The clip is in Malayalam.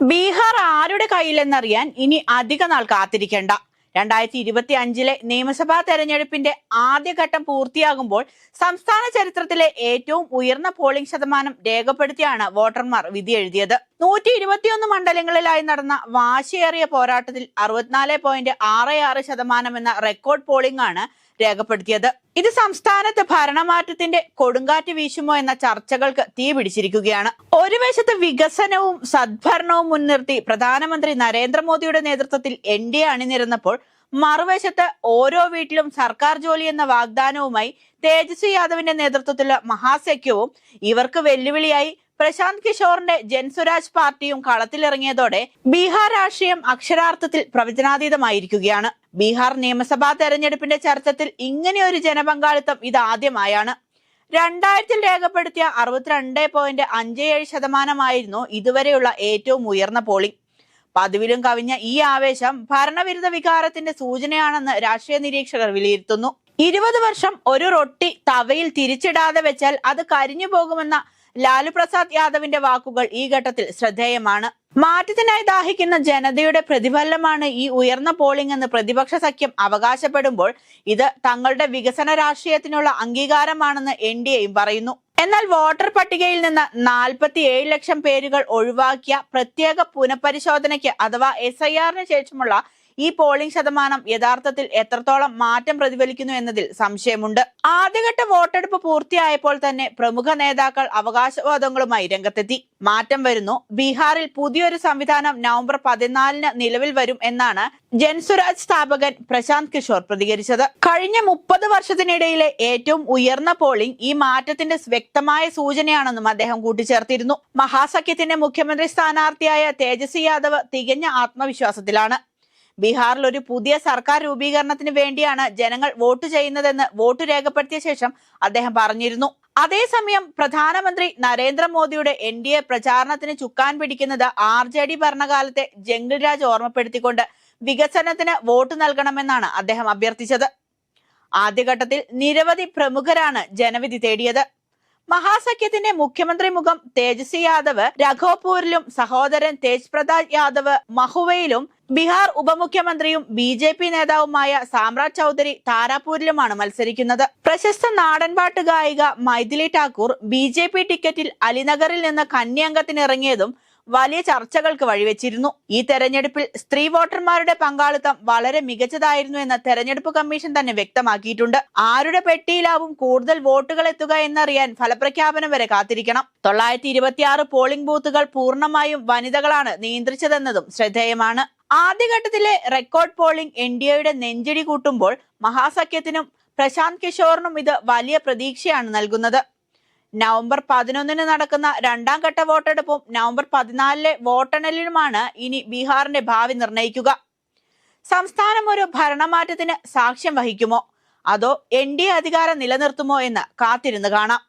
ബീഹാർ ആരുടെ കയ്യിലെന്നറിയാൻ ഇനി അധിക നാൾ കാത്തിരിക്കേണ്ട. രണ്ടായിരത്തി ഇരുപത്തി അഞ്ചിലെ നിയമസഭാ തെരഞ്ഞെടുപ്പിന്റെ ആദ്യഘട്ടം പൂർത്തിയാകുമ്പോൾ സംസ്ഥാന ചരിത്രത്തിലെ ഏറ്റവും ഉയർന്ന പോളിംഗ് ശതമാനം രേഖപ്പെടുത്തിയാണ് വോട്ടർമാർ വിധി എഴുതിയത് നൂറ്റി ഇരുപത്തിയൊന്ന് മണ്ഡലങ്ങളിലായി നടന്ന വാശിയേറിയ പോരാട്ടത്തിൽ അറുപത്തിനാല് പോയിന്റ് ആറ് ആറ് ശതമാനം എന്ന റെക്കോർഡ് പോളിംഗ് ആണ് രേഖപ്പെടുത്തിയത്. ഇത് സംസ്ഥാനത്ത് ഭരണമാറ്റത്തിന്റെ കൊടുങ്കാറ്റ് വീശുമോ എന്ന ചർച്ചകൾക്ക് തീ പിടിച്ചിരിക്കുകയാണ്. ഒരു വശത്ത് വികസനവും സദ്ഭരണവും മുൻനിർത്തി പ്രധാനമന്ത്രി നരേന്ദ്രമോദിയുടെ നേതൃത്വത്തിൽ എൻ ഡി എ അണിനിരന്നപ്പോൾ മറുവശത്ത് ഓരോ വീട്ടിലും സർക്കാർ ജോലി എന്ന വാഗ്ദാനവുമായി തേജസ്വി യാദവിന്റെ നേതൃത്വത്തിലുള്ള മഹാസഖ്യവും ഇവർക്ക് വെല്ലുവിളിയായി പ്രശാന്ത് കിഷോറിന്റെ ജൻസുരാജ് പാർട്ടിയും കളത്തിലിറങ്ങിയതോടെ ബീഹാർ രാഷ്ട്രീയം അക്ഷരാർത്ഥത്തിൽ പ്രവചനാതീതമായിരിക്കുകയാണ്. ബീഹാർ നിയമസഭാ തെരഞ്ഞെടുപ്പിന്റെ ചർച്ചത്തിൽ ഇങ്ങനെയൊരു ജനപങ്കാളിത്തം ഇതാദ്യമായാണ്. രണ്ടായിരത്തിൽ രേഖപ്പെടുത്തിയ അറുപത്തിരണ്ട് പോയിന്റ് അഞ്ച് ഏഴ് ശതമാനമായിരുന്നു ഇതുവരെയുള്ള ഏറ്റവും ഉയർന്ന പോളിംഗ്. പതിവിലും കവിഞ്ഞ ഈ ആവേശം ഭരണവിരുദ്ധ വികാരത്തിന്റെ സൂചനയാണെന്ന് രാഷ്ട്രീയ നിരീക്ഷകർ വിലയിരുത്തുന്നു. ഇരുപത് വർഷം ഒരു റൊട്ടി തവയിൽ തിരിച്ചിടാതെ വെച്ചാൽ അത് കരിഞ്ഞു പോകുമെന്ന ലാലു പ്രസാദ് യാദവിന്റെ വാക്കുകൾ ഈ ഘട്ടത്തിൽ ശ്രദ്ധേയമാണ്. മാറ്റത്തിനായി ദാഹിക്കുന്ന ജനതയുടെ പ്രതിഫലനമാണ് ഈ ഉയർന്ന പോളിംഗ് എന്ന് പ്രതിപക്ഷ സഖ്യം അവകാശപ്പെടുമ്പോൾ ഇത് തങ്ങളുടെ വികസന രാഷ്ട്രീയത്തിനുള്ള അംഗീകാരമാണെന്ന് എൻ ഡി എയും പറയുന്നു. എന്നാൽ വോട്ടർ പട്ടികയിൽ നിന്ന് നാൽപ്പത്തി ഏഴ് ലക്ഷം പേരുകൾ ഒഴിവാക്കിയ പ്രത്യേക പുനഃപരിശോധനയ്ക്ക് അഥവാ എസ് ഐ ആറിന് ശേഷമുള്ള ഈ പോളിംഗ് ശതമാനം യഥാർത്ഥത്തിൽ എത്രത്തോളം മാറ്റം പ്രതിഫലിക്കുന്നു എന്നതിൽ സംശയമുണ്ട്. ആദ്യഘട്ട വോട്ടെടുപ്പ് പൂർത്തിയായപ്പോൾ തന്നെ പ്രമുഖ നേതാക്കൾ അവകാശവാദങ്ങളുമായി രംഗത്തെത്തി. മാറ്റം വരുന്നു. ബീഹാറിൽ പുതിയൊരു സംവിധാനം നവംബർ പതിനാലിന് നിലവിൽ വരും എന്നാണ് ജൻസുരാജ് സ്ഥാപകൻ പ്രശാന്ത് കിഷോർ പ്രതികരിച്ചത്. കഴിഞ്ഞ മുപ്പത് വർഷത്തിനിടയിലെ ഏറ്റവും ഉയർന്ന പോളിംഗ് ഈ മാറ്റത്തിന്റെ വ്യക്തമായ സൂചനയാണെന്നും അദ്ദേഹം കൂട്ടിച്ചേർത്തിരുന്നു. മഹാസഖ്യത്തിന്റെ മുഖ്യമന്ത്രി സ്ഥാനാർത്ഥിയായ തേജസ്വി യാദവ് തികഞ്ഞ ആത്മവിശ്വാസത്തിലാണ്. ബീഹാറിൽ ഒരു പുതിയ സർക്കാർ രൂപീകരണത്തിന് വേണ്ടിയാണ് ജനങ്ങൾ വോട്ട് ചെയ്യുന്നതെന്ന് വോട്ട് രേഖപ്പെടുത്തിയ ശേഷം അദ്ദേഹം പറഞ്ഞിരുന്നു. അതേസമയം പ്രധാനമന്ത്രി നരേന്ദ്രമോദിയുടെ എൻ ഡി എ പ്രചാരണത്തിന് ചുക്കാൻ പിടിക്കുന്നത് ആർ ജെ ഡി ഭരണകാലത്തെ ജംഗിൾ രാജ് ഓർമ്മപ്പെടുത്തിക്കൊണ്ട് വികസനത്തിന് വോട്ട് നൽകണമെന്നാണ് അദ്ദേഹം അഭ്യർത്ഥിച്ചത്. ആദ്യഘട്ടത്തിൽ നിരവധി പ്രമുഖരാണ് ജനവിധി തേടിയത്. മഹാസഖ്യത്തിന്റെ മുഖ്യമന്ത്രി മുഖം തേജസ്വി യാദവ് രഘോപൂരിലും സഹോദരൻ തേജ് പ്രതാപ് യാദവ് മഹുവയിലും ബീഹാർ ഉപമുഖ്യമന്ത്രിയും ബി ജെ പി നേതാവുമായ സാമ്രാജ് ചൗധരി താരാപൂരിലുമാണ് മത്സരിക്കുന്നത്. പ്രശസ്ത നാടൻപാട്ട് ഗായിക Maithili Thakur B J P ടിക്കറ്റിൽ അലിനഗറിൽ നിന്ന് കന്നി അംഗത്തിനിറങ്ങിയതും വലിയ ചർച്ചകൾക്ക് വഴിവെച്ചിരുന്നു. ഈ തെരഞ്ഞെടുപ്പിൽ സ്ത്രീ വോട്ടർമാരുടെ പങ്കാളിത്തം വളരെ മികച്ചതായിരുന്നു എന്ന് തെരഞ്ഞെടുപ്പ് കമ്മീഷൻ തന്നെ വ്യക്തമാക്കിയിട്ടുണ്ട്. ആരുടെ പെട്ടിയിലാവും കൂടുതൽ വോട്ടുകൾ എത്തുക എന്നറിയാൻ ഫലപ്രഖ്യാപനം വരെ കാത്തിരിക്കണം. തൊള്ളായിരത്തി ഇരുപത്തിയാറ് പോളിംഗ് ബൂത്തുകൾ പൂർണമായും വനിതകളാണ് നിയന്ത്രിച്ചതെന്നതും ശ്രദ്ധേയമാണ്. ആദ്യഘട്ടത്തിലെ റെക്കോർഡ് പോളിംഗ് എൻ ഡി എയുടെ നെഞ്ചിടി കൂട്ടുമ്പോൾ മഹാസഖ്യത്തിനും പ്രശാന്ത് കിഷോറിനും ഇത് വലിയ പ്രതീക്ഷയാണ് നൽകുന്നത്. നവംബർ പതിനൊന്നിന് നടക്കുന്ന രണ്ടാം ഘട്ട വോട്ടെടുപ്പും നവംബർ പതിനാലിലെ വോട്ടെണ്ണലിനുമാണ് ഇനി ബീഹാറിന്റെ ഭാവി നിർണയിക്കുക സംസ്ഥാനം ഒരു ഭരണമാറ്റത്തിന് സാക്ഷ്യം വഹിക്കുമോ? അതോ എൻ ഡി എ അധികാരം നിലനിർത്തുമോ എന്ന് കാത്തിരുന്ന് കാണാം.